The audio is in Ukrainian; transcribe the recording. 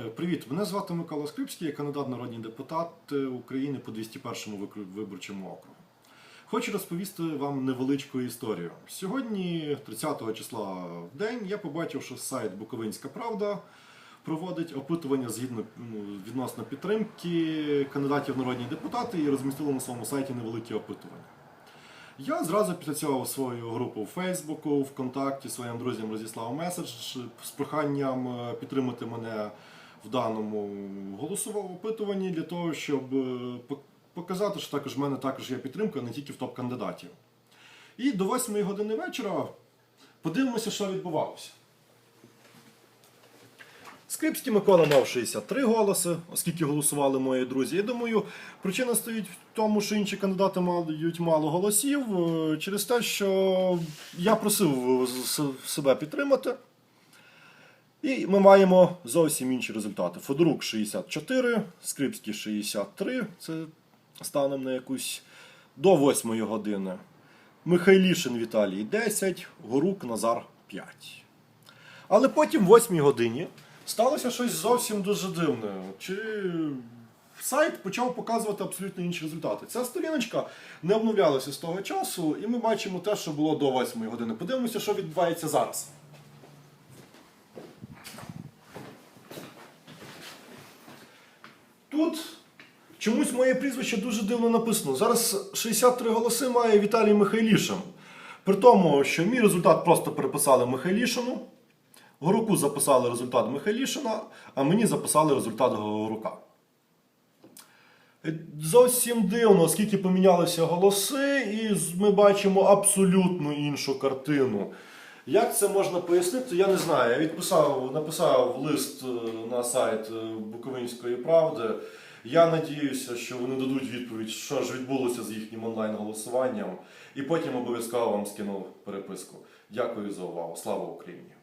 Е, Привіт, мене звати Микола Скрипський, я кандидат народний депутат України по 201 викр- виборчому округу. Хочу розповісти вам невеличку історію. Сьогодні, 30-го числа в день, я побачив, що сайт Буковинська Правда проводить опитування згідно ну, відносно підтримки кандидатів в народні депутати і розмістили на своєму сайті невеликі опитування. Я зразу після цього свою групу в Фейсбуку, ВКонтакті своїм друзям розіслав меседж з проханням е, підтримати мене в даному голосовому опитуванні для того, щоб е, показати, що також в мене також є підтримка не тільки в топ-кандидатів. І до 8 години вечора подивимося, що відбувалося. Скрипський Микола мав 63 голоси, оскільки голосували мої друзі. Я думаю, причина стоїть в тому, що інші кандидати мають мало голосів е, через те, що я просив себе підтримати. І ми маємо зовсім інші результати. Федорук 64, Скрипський 63, це станом на якусь до 8 години. Михайлішин Віталій 10, Горук Назар 5. Але потім, в 8 годині, сталося щось зовсім дуже дивне. Чи сайт почав показувати абсолютно інші результати. Ця сторіночка не обновлялася з того часу, і ми бачимо те, що було до 8 години. Подивимося, що відбувається зараз. Тут чомусь моє прізвище дуже дивно написано. Зараз 63 голоси має Віталій Михайлішин. При тому, що мій результат просто переписали Михайлішину. Горуку записали результат Михайлішина, а мені записали результат Горука. Зовсім дивно, оскільки помінялися голоси, і ми бачимо абсолютно іншу картину. Як це можна пояснити, я не знаю. Я відписав, написав лист е, на сайт е, Буковинської правди. Я надіюся, що вони дадуть відповідь, що ж відбулося з їхнім онлайн-голосуванням, і потім обов'язково вам скину переписку. Дякую за увагу. Слава Україні!